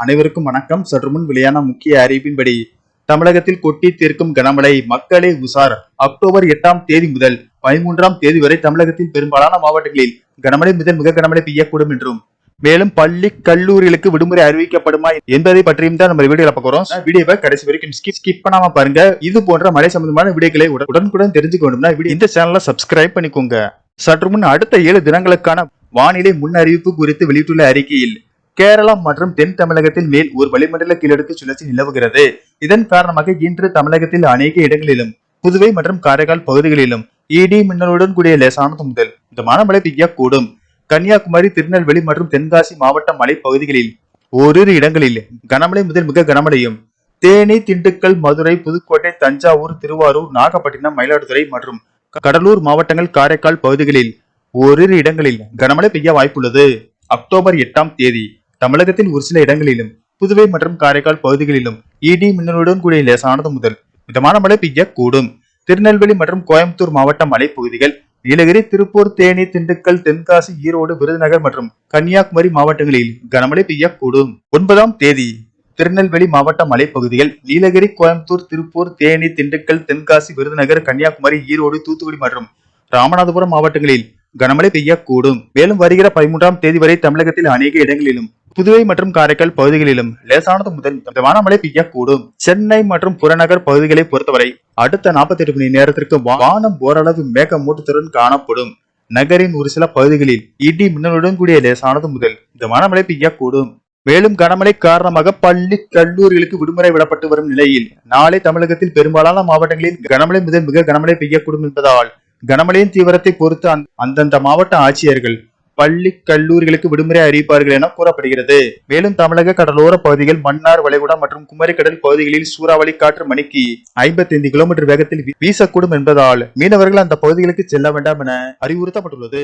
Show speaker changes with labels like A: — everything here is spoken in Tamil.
A: அனைவருக்கும் வணக்கம். சற்று முன் வெளியான முக்கிய அறிவிப்பின்படி தமிழகத்தில் கொட்டி தீர்க்கும் கனமழை மக்களே உசார் அக்டோபர் எட்டாம் தேதி முதல் பதிமூன்றாம் தேதி வரை தமிழகத்தில் பெரும்பாலான மாவட்டங்களில் கனமழை முதல் மிக கனமழை பெய்யக்கூடும் என்றும் மேலும் பள்ளி கல்லூரிகளுக்கு விடுமுறை அறிவிக்கப்படுமா என்பதை பற்றியும் தான் நம்ம வீடியோல பார்க்கிறோம் வீடியோவை கடைசி வரைக்கும் ஸ்கிப் ஸ்கிப் பண்ணாம பாருங்க. இது போன்ற மழை சம்பந்தமான வீடியோக்களை உடன்- உடனுக்குடன் தெரிஞ்சுக்க வேண்டும்னா இந்த சேனலை சப்ஸ்கிரைப் பண்ணிக்கோங்க. சற்று முன் அடுத்த ஏழு தினங்களுக்கான வானிலை முன் அறிவிப்பு குறித்து வெளியிட்டுள்ள அறிக்கையில் கேரளா மற்றும் தென் தமிழகத்தில் மேல் ஒரு வளிமண்டல கீழடுக்கு சுழற்சி நிலவுகிறது. இதன் காரணமாக இன்று தமிழகத்தில் அநேக இடங்களிலும் புதுவை மற்றும் காரைக்கால் பகுதிகளிலும் இடி மின்னலுடன் கூடிய லேசானது முதல் மிதமான மழை பெய்யக்கூடும். கன்னியாகுமரி திருநெல்வேலி மற்றும் தென்காசி மாவட்ட மலைப்பகுதிகளில் ஓரிரு இடங்களில் கனமழை முதல் மிக கனமழையும். தேனி திண்டுக்கல் மதுரை புதுக்கோட்டை தஞ்சாவூர் திருவாரூர் நாகப்பட்டினம் மயிலாடுதுறை மற்றும் கடலூர் மாவட்டங்கள் காரைக்கால் பகுதிகளில் ஓரிரு இடங்களில் கனமழை பெய்ய வாய்ப்புள்ளது. அக்டோபர் எட்டாம் தேதி தமிழகத்தின் ஒரு சில இடங்களிலும் புதுவை மற்றும் காரைக்கால் பகுதிகளிலும் இடி மின்னலுடன் கூடிய லேசானது முதல் மிதமான மழை பெய்யக்கூடும். திருநெல்வேலி மற்றும் கோயம்புத்தூர் மாவட்ட மலைப்பகுதிகள் நீலகிரி திருப்பூர் தேனி திண்டுக்கல் தென்காசி ஈரோடு விருதுநகர் மற்றும் கன்னியாகுமரி மாவட்டங்களில் கனமழை பெய்யக்கூடும். ஒன்பதாம் தேதி திருநெல்வேலி மாவட்ட மலைப்பகுதிகள் நீலகிரி கோயம்புத்தூர் திருப்பூர் தேனி திண்டுக்கல் தென்காசி விருதுநகர் கன்னியாகுமரி ஈரோடு தூத்துக்குடி மற்றும் ராமநாதபுரம் மாவட்டங்களில் கனமழை பெய்யக்கூடும். மேலும் வருகிற பதிமூன்றாம் தேதி வரை தமிழகத்தில் அநேக இடங்களிலும் புதுவை மற்றும் காரைக்கால் பகுதிகளிலும் லேசானது முதல் மிதமான மழை பெய்யக்கூடும். சென்னை மற்றும் புறநகர் பகுதிகளை பொறுத்தவரை அடுத்த 48 மணி நேரத்திற்கு வானம் ஓரளவு மேகமூட்டத்துடன் காணப்படும். நகரின் ஒரு சில பகுதிகளில் இடி மின்னலுடன் கூடிய லேசானது முதல் மிதமான மழை பெய்யக்கூடும். மேலும் கனமழை காரணமாக பள்ளி கல்லூரிகளுக்கு விடுமுறை விடப்பட்டு வரும் நிலையில் நாளை தமிழகத்தில் பெரும்பாலான மாவட்டங்களில் கனமழை முதல் மிக கனமழை பெய்யக்கூடும் என்பதால் கனமழையின் தீவிரத்தை பொறுத்து அந்தந்த மாவட்ட ஆட்சியர்கள் பள்ளி கல்லூரிகளுக்கு விடுமுறை அறிவிப்பார்கள் என கூறப்படுகிறது. மேலும் தமிழக கடலோர பகுதிகள் மன்னார் வளைகுடா மற்றும் குமரிக்கடல் பகுதிகளில் சூறாவளி காற்று மணிக்கு ஐம்பத்தைந்து கிலோமீட்டர் வேகத்தில் வீ- வீசக்கூடும் என்பதால் மீனவர்கள் அந்த பகுதிகளுக்கு செல்ல வேண்டாம் என அறிவுறுத்தப்பட்டுள்ளது.